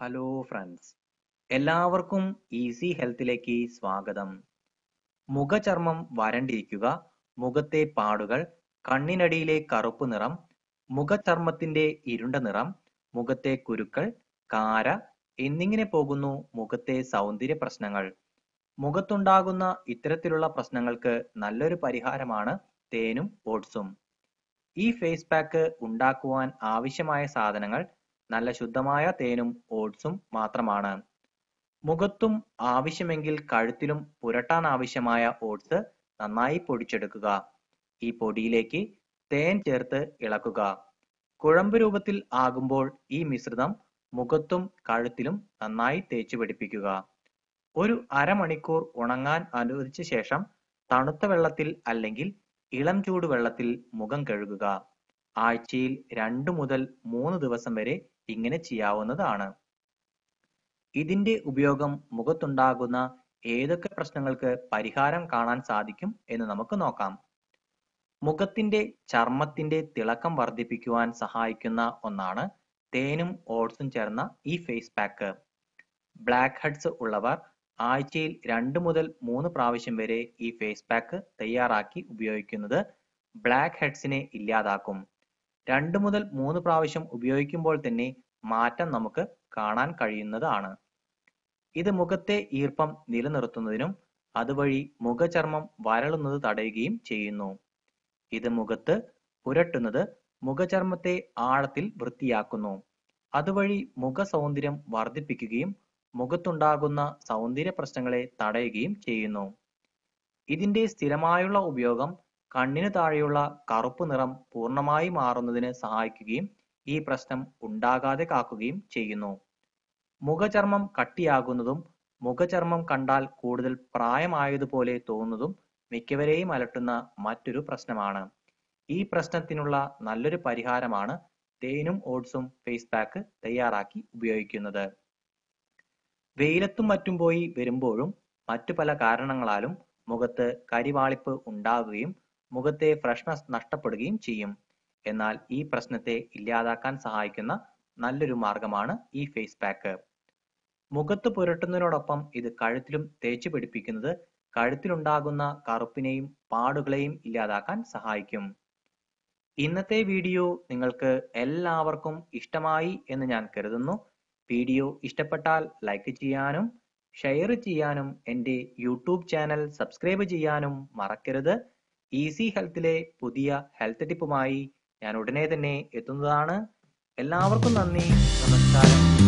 Hello friends എല്ലാവർക്കും easy ഹെൽത്തിലേക്ക് സ്വാഗതം. മുഖചർമ്മം വരണ്ടിരിക്കുക മുഖത്തെ പാടുകൾ കണ്ണിനടിയിലെ കറുപ്പ് നിറം മുഖചർമ്മത്തിന്റെ ഇരുണ്ട നിറം മുഖത്തെ കുരുക്കൾ കാര എന്നിങ്ങനെ പോകുന്നു മുഖത്തെ സൗന്ദര്യ പ്രശ്നങ്ങൾ. മുഖത്തുണ്ടാകുന്ന ഇത്തരത്തിലുള്ള പ്രശ്നങ്ങൾക്ക് നല്ലൊരു പരിഹാരമാണ് തേനും ഓട്സും. ഈ ഫേസ് പാക്ക് ഉണ്ടാക്കുവാൻ ആവശ്യമായ സാധനങ്ങൾ നല്ല ശുദ്ധമായ തേനും ഓട്സും മാത്രമാണ്. മുഖത്തും ആവശ്യമെങ്കിൽ കഴുത്തിലും പുരട്ടാൻ ആവശ്യമായ ഓട്സ് നന്നായി പൊടിച്ചെടുക്കുക. ഈ പൊടിയിലേക്ക് തേൻ ചേർത്ത് ഇളക്കുക. കുഴമ്പ് രൂപത്തിൽ ആകുമ്പോൾ ഈ മിശ്രിതം മുഖത്തും കഴുത്തിലും നന്നായി തേച്ചു പിടിപ്പിക്കുക. ഒരു അരമണിക്കൂർ ഉണങ്ങാൻ അനുവദിച്ച ശേഷം തണുത്ത വെള്ളത്തിൽ അല്ലെങ്കിൽ ഇളം ചൂട് വെള്ളത്തിൽ മുഖം കഴുകുക. ആഴ്ചയിൽ രണ്ടു മുതൽ മൂന്ന് ദിവസം വരെ ഇങ്ങനെ ചെയ്യാവുന്നതാണ്. ഇതിന്റെ ഉപയോഗം മുഖത്തുണ്ടാകുന്ന ഏതൊക്കെ പ്രശ്നങ്ങൾക്ക് പരിഹാരം കാണാൻ സാധിക്കും എന്ന് നമുക്ക് നോക്കാം. മുഖത്തിന്റെ ചർമ്മത്തിന്റെ തിളക്കം വർദ്ധിപ്പിക്കുവാൻ സഹായിക്കുന്ന ഒന്നാണ് തേനും ഓട്സും ചേർന്ന ഈ ഫേസ് പാക്ക്. ബ്ലാക്ക് ഹെഡ്സ് ഉള്ളവർ ആഴ്ചയിൽ രണ്ട് മുതൽ മൂന്ന് പ്രാവശ്യം വരെ ഈ ഫേസ് പാക്ക് തയ്യാറാക്കി ഉപയോഗിക്കുന്നത് ബ്ലാക്ക് ഹെഡ്സിനെ ഇല്ലാതാക്കും. രണ്ട് മുതൽ മൂന്ന് പ്രാവശ്യം ഉപയോഗിക്കുമ്പോൾ തന്നെ മാറ്റം നമുക്ക് കാണാൻ കഴിയുന്നതാണ്. ഇത് മുഖത്തെ ഈർപ്പം നിലനിർത്തുന്നതിനും അതുവഴി മുഖചർമ്മം വരളുന്നത് തടയുകയും ചെയ്യുന്നു. ഇത് മുഖത്ത് പുരട്ടുന്നത് മുഖചർമ്മത്തെ ആഴത്തിൽ വൃത്തിയാക്കുന്നു. അതുവഴി മുഖ സൗന്ദര്യം വർദ്ധിപ്പിക്കുകയും മുഖത്തുണ്ടാകുന്ന സൗന്ദര്യ പ്രശ്നങ്ങളെ തടയുകയും ചെയ്യുന്നു. ഇതിന്റെ സ്ഥിരമായുള്ള ഉപയോഗം കണ്ണിന് താഴെയുള്ള കറുപ്പ് നിറം പൂർണമായി മാറുന്നതിന് സഹായിക്കുകയും ഈ പ്രശ്നം ഉണ്ടാകാതെ കാക്കുകയും ചെയ്യുന്നു. മുഖചർമ്മം കട്ടിയാകുന്നതും മുഖചർമ്മം കണ്ടാൽ കൂടുതൽ പ്രായമായതുപോലെ തോന്നുന്നതും മിക്കവരെയും അലട്ടുന്ന മറ്റൊരു പ്രശ്നമാണ്. ഈ പ്രശ്നത്തിനുള്ള നല്ലൊരു പരിഹാരമാണ് തേനും ഓട്സും ഫേസ് പാക്ക് തയ്യാറാക്കി ഉപയോഗിക്കുന്നത്. വെയിലത്തും മറ്റും പോയി വരുമ്പോഴും മറ്റു പല കാരണങ്ങളാലും മുഖത്ത് കരിവാളിപ്പ് ഉണ്ടാകുകയും മുഖത്തെ ഫ്രഷ്നസ് നഷ്ടപ്പെടുകയും ചെയ്യും. എന്നാൽ ഈ പ്രശ്നത്തെ ഇല്ലാതാക്കാൻ സഹായിക്കുന്ന നല്ലൊരു മാർഗമാണ് ഈ ഫേസ് പാക്ക് മുഖത്ത് പുരട്ടുന്നതിനോടൊപ്പം ഇത് കഴുത്തിലും തേച്ചു പിടിപ്പിക്കുന്നത് കഴുത്തിലുണ്ടാകുന്ന കറുപ്പിനെയും പാടുകളെയും ഇല്ലാതാക്കാൻ സഹായിക്കും. ഇന്നത്തെ വീഡിയോ നിങ്ങൾക്ക് എല്ലാവർക്കും ഇഷ്ടമായി എന്ന് ഞാൻ കരുതുന്നു. വീഡിയോ ഇഷ്ടപ്പെട്ടാൽ ലൈക്ക് ചെയ്യാനും ഷെയർ ചെയ്യാനും എന്റെ യൂട്യൂബ് ചാനൽ സബ്സ്ക്രൈബ് ചെയ്യാനും മറക്കരുത്. ഈസി ഹെൽത്തിലെ പുതിയ ഹെൽത്ത് ടിപ്പുമായി ഞാൻ ഉടനെ തന്നെ എത്തുന്നതാണ്. എല്ലാവർക്കും നന്ദി. നമസ്കാരം.